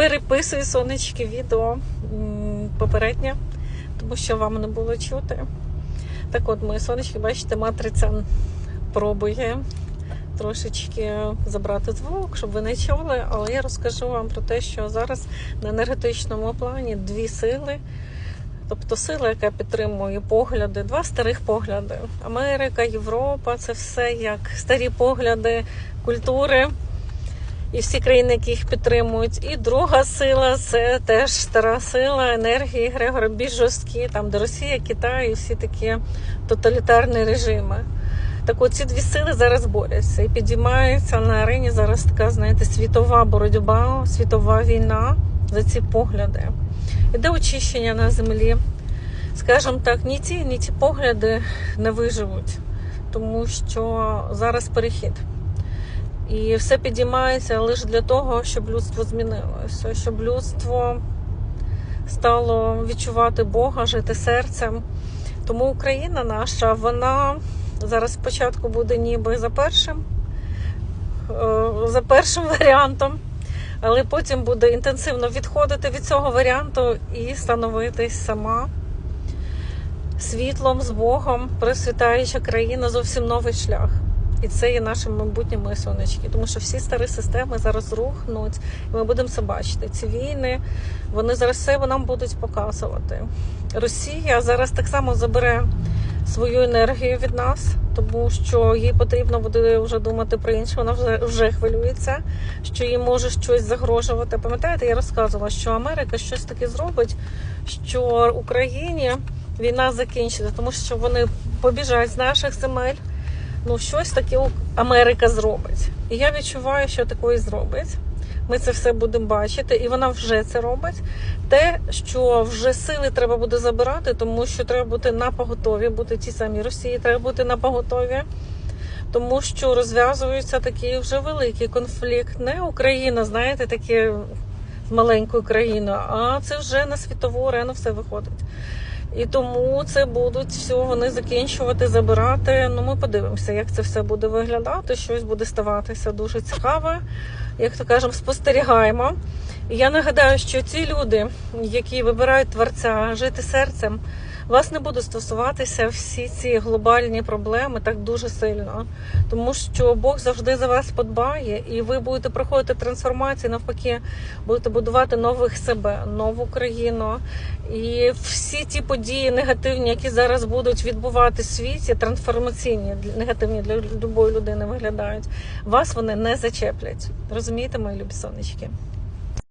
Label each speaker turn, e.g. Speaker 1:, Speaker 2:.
Speaker 1: переписую сонечки відео попереднє, тому що вам не було чути. Так от, мої сонечки, бачите, матриця пробує трошечки забрати звук, щоб ви не чули, але я розкажу вам про те, що зараз на енергетичному плані дві сили. Тобто сила, яка підтримує погляди, два старих погляди. Америка, Європа це все як старі погляди культури і всі країни, які їх підтримують. І друга сила це теж стара сила енергії Грегора, більш там де Росія, Китай і всі такі тоталітарні режими. Так от ці дві сили зараз борються і підіймаються на арені зараз така, знаєте, світова боротьба, світова війна за ці погляди. Іде очищення на землі. Скажімо так, ні ті, ні ті погляди не виживуть, тому що зараз перехід. І все підіймається лише для того, щоб людство змінилося, щоб людство стало відчувати Бога, жити серцем. Тому Україна наша, вона зараз спочатку буде ніби за першим, е, за першим варіантом, але потім буде інтенсивно відходити від цього варіанту і становитись сама світлом з Богом, просвітаюча країна, зовсім новий шлях. І це є нашим майбутнім мої сонечки, тому що всі старі системи зараз рухнуть, і ми будемо це бачити. Ці війни вони зараз все нам будуть показувати. Росія зараз так само забере свою енергію від нас, тому що їй потрібно буде вже думати про інше. Вона вже вже хвилюється, що їй може щось загрожувати. Пам'ятаєте, я розказувала, що Америка щось таке зробить, що Україні війна закінчиться, тому що вони побіжать з наших земель. Ну, щось таке Америка зробить. І я відчуваю, що такої зробить. Ми це все будемо бачити, і вона вже це робить. Те, що вже сили треба буде забирати, тому що треба бути на поготові, бути ті самі Росії, треба бути на поготові, тому що розв'язується такий вже великий конфлікт. Не Україна, знаєте, таке маленькою країною, а це вже на світову арену все виходить. І тому це будуть все вони закінчувати, забирати. Ну, ми подивимося, як це все буде виглядати. Щось буде ставатися дуже цікаве. Як то кажемо, спостерігаємо. І я нагадаю, що ці люди, які вибирають творця жити серцем, вас не будуть стосуватися всі ці глобальні проблеми так дуже сильно, тому що Бог завжди за вас подбає, і ви будете проходити трансформації, навпаки, будете будувати нових себе, нову країну. І всі ті події негативні, які зараз будуть відбувати в світі, трансформаційні негативні для любої людини виглядають. Вас вони не зачеплять. Розумієте, мої любі сонечки?